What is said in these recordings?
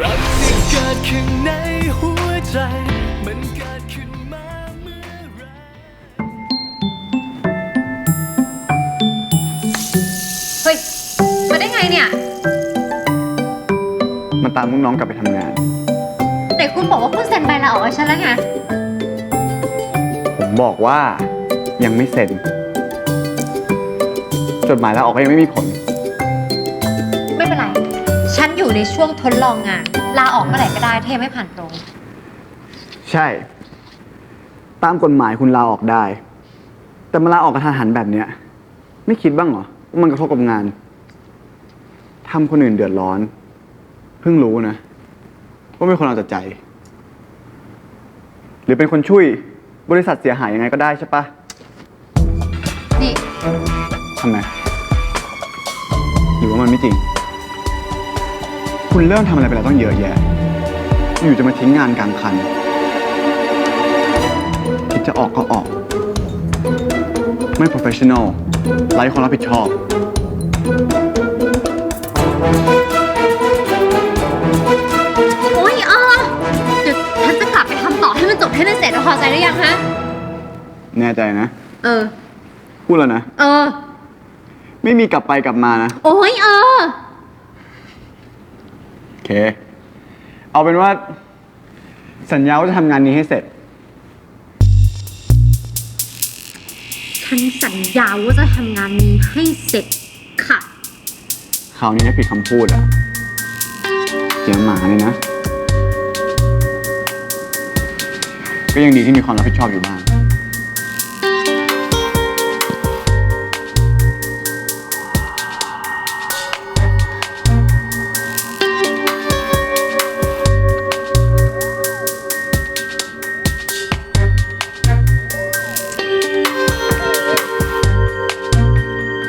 รักที่เกิดข้างในหัวใจ มันเกิดขึ้นมาเมื่อไหรเฮ้ย มาได้ไงเนี่ย มันตามลูกน้องกลับไปทำงาน แต่คุณบอกว่าคุณเซ็นใบลาออกให้ฉันแล้วไง ผมบอกว่ายังไม่เซ็น จดหมายลาออกก็ยังไม่มีผล ในช่วงทดลองงาน ลาออกเมื่อไหร่ก็ได้เทไม่ผ่านตรงใช่ ตามกฎหมายคุณลาออกได้ แต่มาลาออกกระทันหันแบบเนี้ย ไม่คิดบ้างเหรอว่ามันกระทบกับงานทำคนอื่นเดือดร้อน เพิ่งรู้นะว่าเป็นคนเอาแต่ใจ หรือเป็นคนช่วยบริษัทเสียหายยังไงก็ได้ใช่ปะนี่ทำไมหรือว่ามันไม่จริง คุณเริ่มทำอะไรไปแล้วต้องเยอะแยะ อยู่จะมาทิ้งงานกลางคัน คิดจะออกก็ออก ไม่ professional ไร้ความรับผิดชอบโอ๊ยเออเดี๋ยวฉันจะกลับไปทำต่อให้มันจบให้มันเสร็จแล้วพอใจหรือยังฮะ แน่ใจนะ เออ พูดแล้วนะ เออ ไม่มีกลับไปกลับมานะ โอ๊ยเออโอ เค เอาเป็นว่า สัญญาว่าจะทำงานนี้ให้เสร็จ ฉันสัญญาว่าจะทำงานนี้ให้เสร็จค่ะ คราวนี้ถ้าผิดคำพูดอะเสียงหมาเลยนะ ก็ยังดีที่มีความรับผิดชอบอยู่บ้าง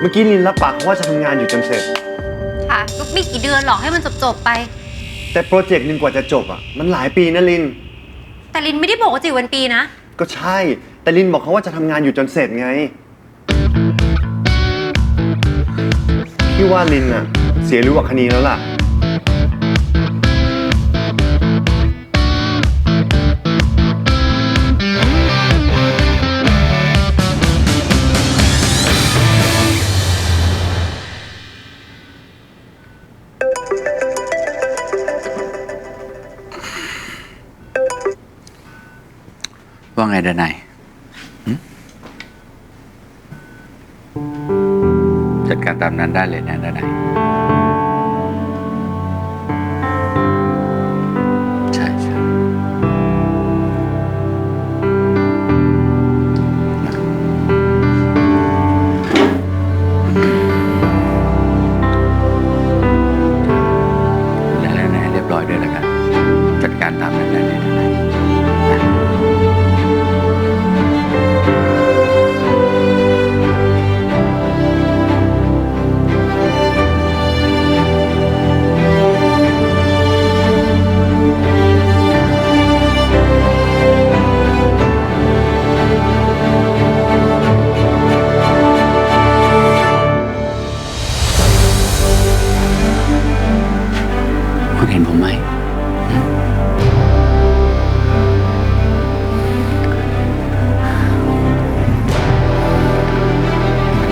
เมื่อกี้ลินรับปากเขาว่าจะทำงานอยู่จนเสร็จ ค่ะก็ไม่กี่เดือนหรอกให้มันจบๆไป แต่โปรเจกต์หนึ่งกว่าจะจบอะมันหลายปีนะลิน แต่ลินไม่ได้บอกว่าจีวันปีนะ ก็ใช่ แต่ลินบอกเขาว่าจะทำงานอยู่จนเสร็จไง พี่ว่าลินอะ เสียรู้ว่าคณีแล้วล่ะ ไงเดนายจัดการตามนั้นได้เลยนะเดนาย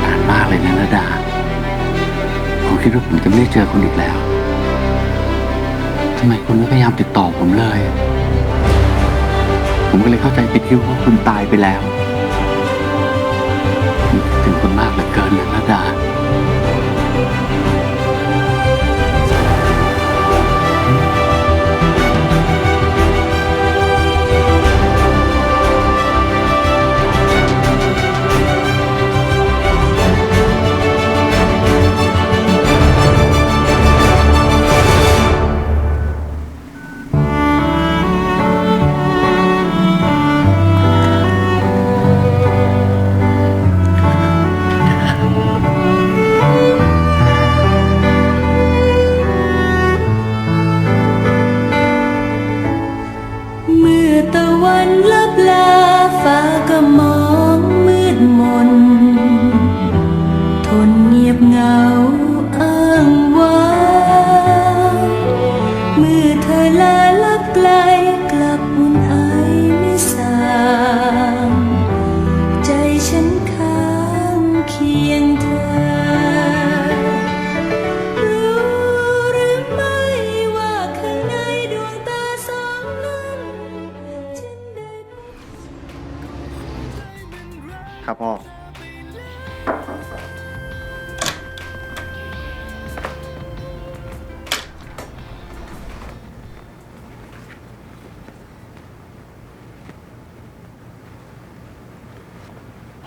นานมากเลยนะระดา ผมคิดว่าผมจะไม่ได้เจอคุณอีกแล้ว ทำไมคุณไม่พยายามติดต่อผมเลย ผมก็เลยเข้าใจผิดที่ว่าคุณตายไปแล้วผมคิดถึงคุณมากเหลือเกินเลยระดา วันลับลาฟ้าก็มองมืดมน ทนเงียบเงาอ้างว้างเมื่อเธอลาลับไกลกลับมุนไอไม่สางใจฉันค้างเคียงเธอ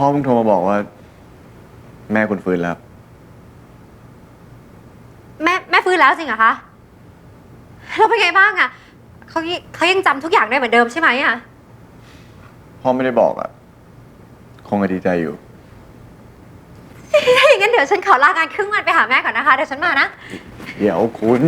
พ่อเพิ่งโทรมาบอกว่า แม่คุณฟื้นแล้ว แม่แม่ฟื้นแล้วจริงเหรอคะแล้วเป็นไงบ้างอะเขายังเขายังจำทุกอย่างได้เหมือนเดิมใช่ไหมอะพ่อไม่ได้บอกอะ่ะคงจะดีใจอยู่ ถ้าอย่างนั้นเดี๋ยวฉันขอลางานครึ่งวันไปหาแม่ก่อนนะคะเดี๋ยวฉันมานะ เดี๋ยวคุณ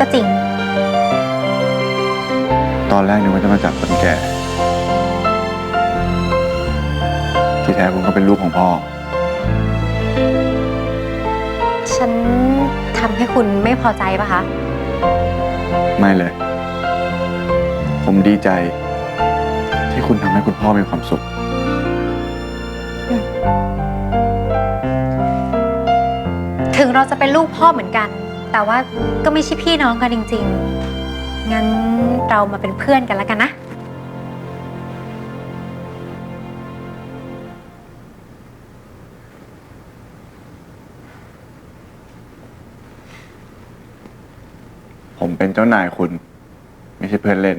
ก็จริง ตอนแรกนึกว่าจะมาจากคนแก่ ที่แท้คุณก็เป็นลูกของพ่อ ฉันทำให้คุณไม่พอใจปะคะ ไม่เลย ผมดีใจ ที่คุณทำให้คุณพ่อมีความสุข ถึงเราจะเป็นลูกพ่อเหมือนกัน แต่ว่าก็ไม่ใช่พี่น้องกันจริง ๆ งั้นเรามาเป็นเพื่อนกันแล้วกันนะ ผมเป็นเจ้านายคุณ ไม่ใช่เพื่อนเล่น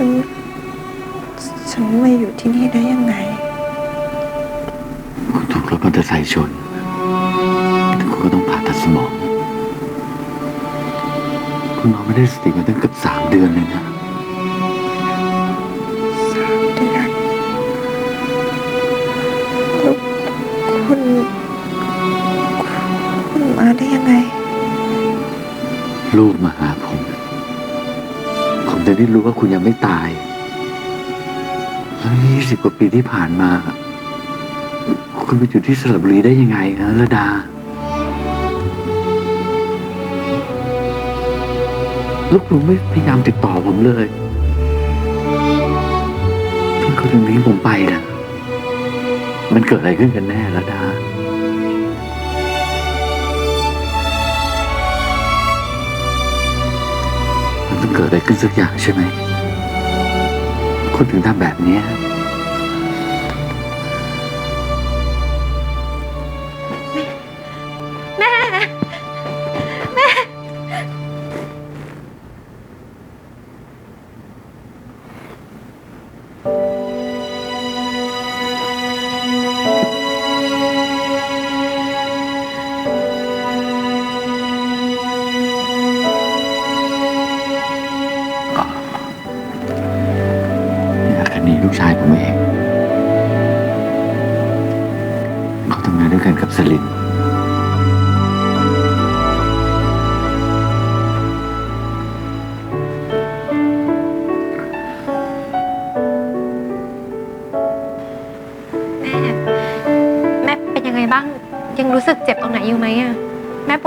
ฉัน ฉันมาอยู่ที่นี่ได้ยังไงคุณถูกรถมอเตอร์ไซค์ชนคุณก็ต้องผ่าตัดสมอง คุณนอนไม่ได้สติมาตั้งเกือบสามเดือนเลยนะเดือนแล้วคุณ คุณมาได้ยังไง ลูกมาหาผมผม จะได้รู้ว่าคุณยังไม่ตายแล้วยี่สิบกว่าปีที่ผ่านมา คุณไปอยู่ที่สระบุรีได้ยังไงนะระดา ลูกหนูไม่พยายามติดต่อผมเลยที่คนถึงนี้ผมไปนะมันเกิดอะไรขึ้นกันแน่ระดา เกิดอะไรขึ้นสักอย่างใช่ไหม คุณถึงทำแบบนี้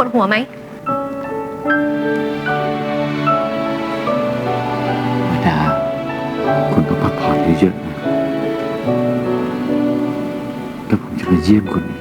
วดหัวไหมวดาคุณต้องพักผ่อนเยอะๆนะแล้วผมจะมาเยี่ยมคุณอีก